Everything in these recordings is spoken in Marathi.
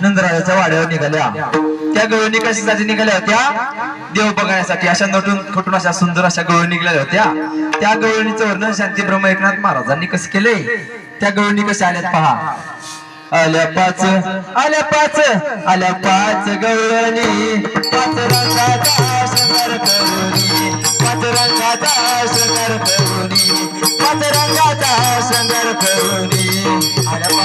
नंदराजाच्या वाड्यावर निघाल्या. त्या गवळणी कशासाठी निघाल्या होत्या? देव बघण्यासाठी. अशा नटून खटून अशा सुंदर अशा गवळणी निघाल्या होत्या. त्या गवळणीचं वर्णन शांती ब्रह्म एकनाथ महाराजांनी कसं केले? त्या गवळणी कशा आल्यात पहा. आल्या पाच आल्या पाच आल्या पाच गवळणी. पाच रंगाचा शृंगार करुणी. पाच रंगाचा शृंगार करुणी. पाच रंगाचा शृंगार करुणी.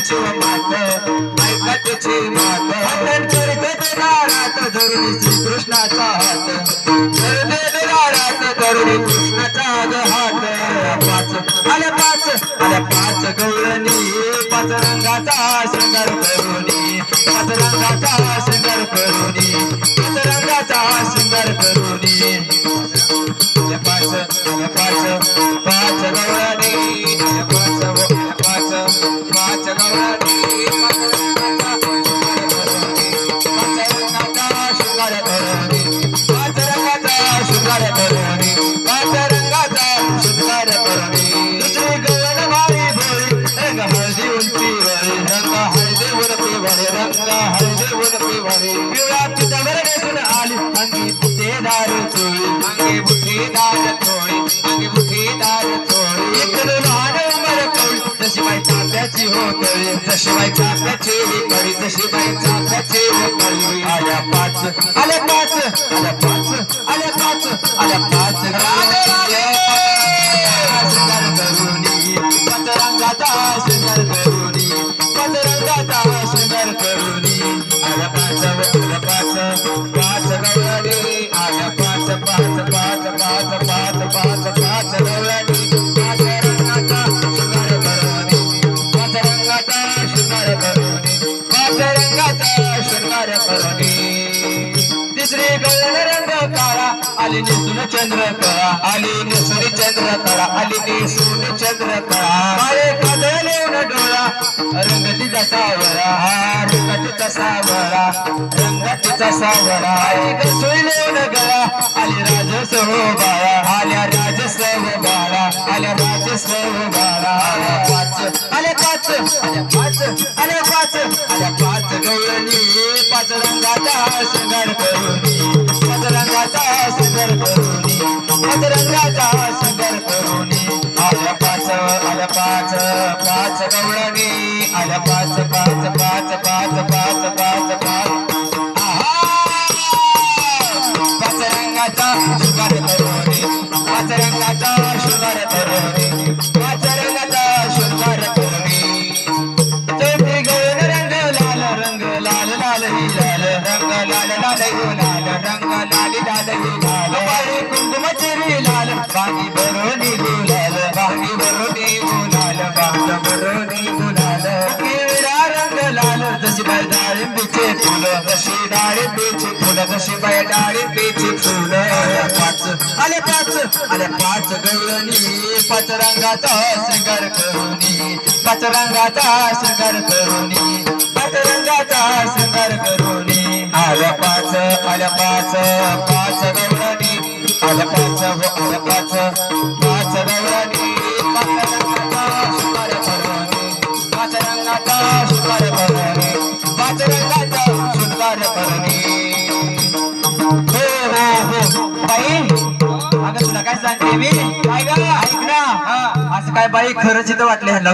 ऐकातीची मात ऐकातीची मात वंदन करते दारात धरुणी श्रीकृष्णाचा हात. धरते दारात धरुणी आली बुटेदार चोळी अंगी बुटेदार चोळी अंगी बुटेदार चोळी एक लहान उमर जशी बाई जशी बाई हो कळी जशी बाई हो आल्या पाच आल्या पाच आल्या पाच आल्या शृंगार तिसरी गवळण रंग काळा आली निसून चंद्र कळा आली निसून चंद्र कळा आली निसून चंद्र कळा. काळे काजळ लेऊन डोळा रंग तिचा सावरा हा रंग तिचा सावरा रंग तिचा सावरा आई कसोई लेऊन गळा आली राजस हो बाळा आल्या राजस हो बाळा आल्या राजस हो बाळा. आल्या पाच आल्या पाच आल्या पाच आल्या पाच आल्या पाच गौरणी रंगाचा शृंगार करुणी. पाच रंगाचा शृंगार करुणी. पाच शृंगार करुणी. आल्या पाच आल्या पाच पाच गवळणी. आल्या पाच पाच पाच पाच पाच पाच. पाच पाच रंगाचा शृंगार करुणी. पाच रंगाचा शृंगार चिरी लाल बाणी भरोनी गुलाल बाणी भरोनी गुलाल बाण भरोनी गुलाल. केळा रंग लाल जशी बाय डाळिंबीचे फुलं जशी डाळिंबीचे फुलं जशी बाय डाळिंबीचे फुल. आल्या पाच आल्या पाच आल्या पाच गवळणी पाच रंगाचा शृंगार करुणी पाच रंगाचा शृंगार करुणी पाच रंगाचा शृंगार करुणी. आल्या पाच आल्या पाच काय सांगते मी? ऐका ऐक ना. असं काय बाई खरंच इथं वाटले ह्यांना